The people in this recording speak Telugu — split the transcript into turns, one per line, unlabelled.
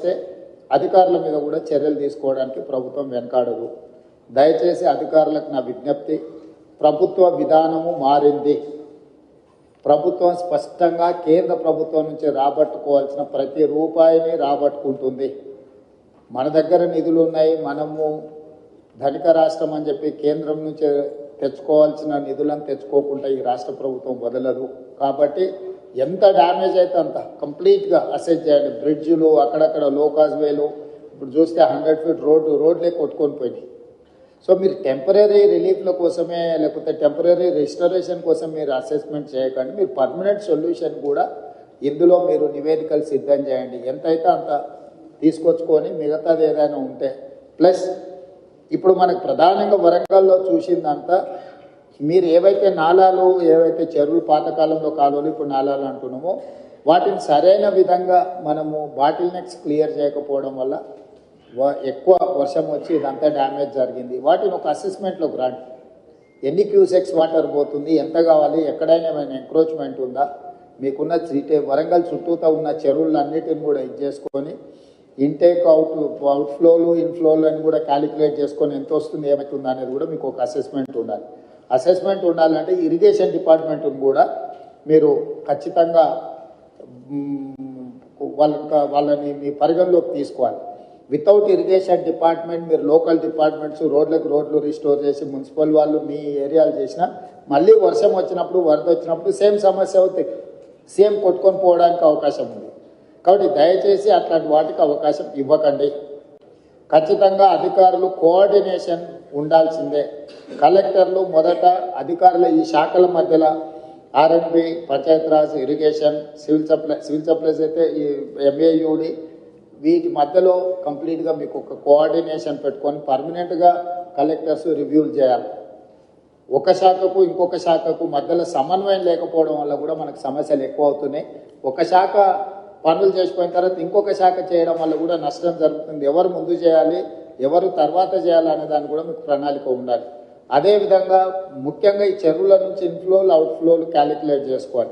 వస్తే అధికారుల మీద కూడా చర్యలు తీసుకోవడానికి ప్రభుత్వం వెనకాడదు. దయచేసి అధికారులకు నా విజ్ఞప్తి ప్రభుత్వ విధానము మారింది. ప్రభుత్వం స్పష్టంగా కేంద్ర ప్రభుత్వం నుంచి రాబట్టుకోవాల్సిన ప్రతి రూపాయిని రాబట్టుకుంటుంది. మన దగ్గర నిధులు ఉన్నాయి మనము ధనిక రాష్ట్రం అని చెప్పి కేంద్రం నుంచి తెచ్చుకోవాల్సిన నిధులను తెచ్చుకోకుండా ఈ రాష్ట్ర ప్రభుత్వం వదలదు. కాబట్టి ఎంత డ్యామేజ్ అయితే అంత కంప్లీట్గా అసెస్ చేయండి. బ్రిడ్జ్లు అక్కడక్కడ లోకాజ్ వేలు ఇప్పుడు చూస్తే హండ్రెడ్ ఫీట్ రోడ్డు రోడ్లే కొట్టుకొని పోయినాయి. సో మీరు టెంపరీ రిలీఫ్ల కోసమే లేకపోతే టెంపరీ రిజిస్టరేషన్ కోసం మీరు అసెస్మెంట్ చేయకండి. మీరు పర్మనెంట్ సొల్యూషన్ కూడా ఇందులో మీరు నివేదికలు సిద్ధం చేయండి. ఎంతైతే అంత తీసుకొచ్చుకొని మిగతాది ఏదైనా ఉంటే. ప్లస్ ఇప్పుడు మనకు ప్రధానంగా వరంగల్లో చూసిందంతా మీరు ఏవైతే నాలాలు ఏవైతే చెరువులు పాతకాలంలో కాలువలు ఇప్పుడు నాలాలు అంటున్నామో వాటిని సరైన విధంగా మనము బాటిల్ నెక్స్ క్లియర్ చేయకపోవడం వల్ల వ- ఎక్కువ వర్షం వచ్చి ఇదంతా డ్యామేజ్ జరిగింది. వాటిని ఒక అసెస్మెంట్లో గ్రాంట్. ఎన్ని క్యూసెక్స్ వాటర్ పోతుంది ఎంత కావాలి ఎక్కడైనా ఏమైనా ఎంక్రోచ్మెంట్ ఉందా మీకున్న సిటీ వరంగల్ చుట్టూతా ఉన్న చెరువులన్నిటిని కూడా ఇది చేసుకొని ఇంటేక్ అవుట్ అవుట్ఫ్లోలు ఇన్ఫ్లోలు అని కూడా క్యాలిక్యులేట్ చేసుకొని ఎంత వస్తుంది ఏమవుతుంది అనేది కూడా మీకు ఒక అసెస్మెంట్ ఉండాలి. అసెస్మెంట్ ఉండాలంటే ఇరిగేషన్ డిపార్ట్మెంట్ని కూడా మీరు ఖచ్చితంగా వాళ్ళ వాళ్ళని మీ పరిగణలోకి తీసుకోవాలి. వితౌట్ ఇరిగేషన్ డిపార్ట్మెంట్ మీరు లోకల్ డిపార్ట్మెంట్స్ రోడ్లకు రోడ్లు రిస్టోర్ చేసి మున్సిపల్ వాళ్ళు మీ ఏరియాలు చేసినా మళ్ళీ వర్షం వచ్చినప్పుడు వరద వచ్చినప్పుడు సేమ్ సమస్య అవుతాయి. సేమ్ కొట్టుకొని పోవడానికి అవకాశం ఉంది. కాబట్టి దయచేసి అట్లాంటి వాటికి అవకాశం ఇవ్వకండి. ఖచ్చితంగా అధికారులు కోఆర్డినేషన్ ఉండాల్సిందే. కలెక్టర్లు మొదట అధికారుల ఈ శాఖల మధ్యలో R and B Panchayati Raj irrigation civil supply civil supplies అయితే ఈ ఎంఏయుడి వీటి మధ్యలో కంప్లీట్గా మీకు ఒక కోఆర్డినేషన్ పెట్టుకొని పర్మనెంట్గా కలెక్టర్స్ రివ్యూలు చేయాలి. ఒక శాఖకు ఇంకొక శాఖకు మధ్యలో సమన్వయం లేకపోవడం వల్ల కూడా మనకు సమస్యలు ఎక్కువ అవుతున్నాయి. ఒక శాఖ పనులు చేసిపోయిన తర్వాత ఇంకొక శాఖ చేయడం వల్ల కూడా నష్టం జరుగుతుంది. ఎవరు ముందు చేయాలి ఎవరు తర్వాత చేయాలి అనే దాన్ని కూడా మీకు ప్రణాళిక ఉండాలి. అదేవిధంగా ముఖ్యంగా ఈ చెరువుల నుంచి ఇన్ఫ్లోలు అవుట్ఫ్లోలు క్యాలిక్యులేట్ చేసుకోవాలి.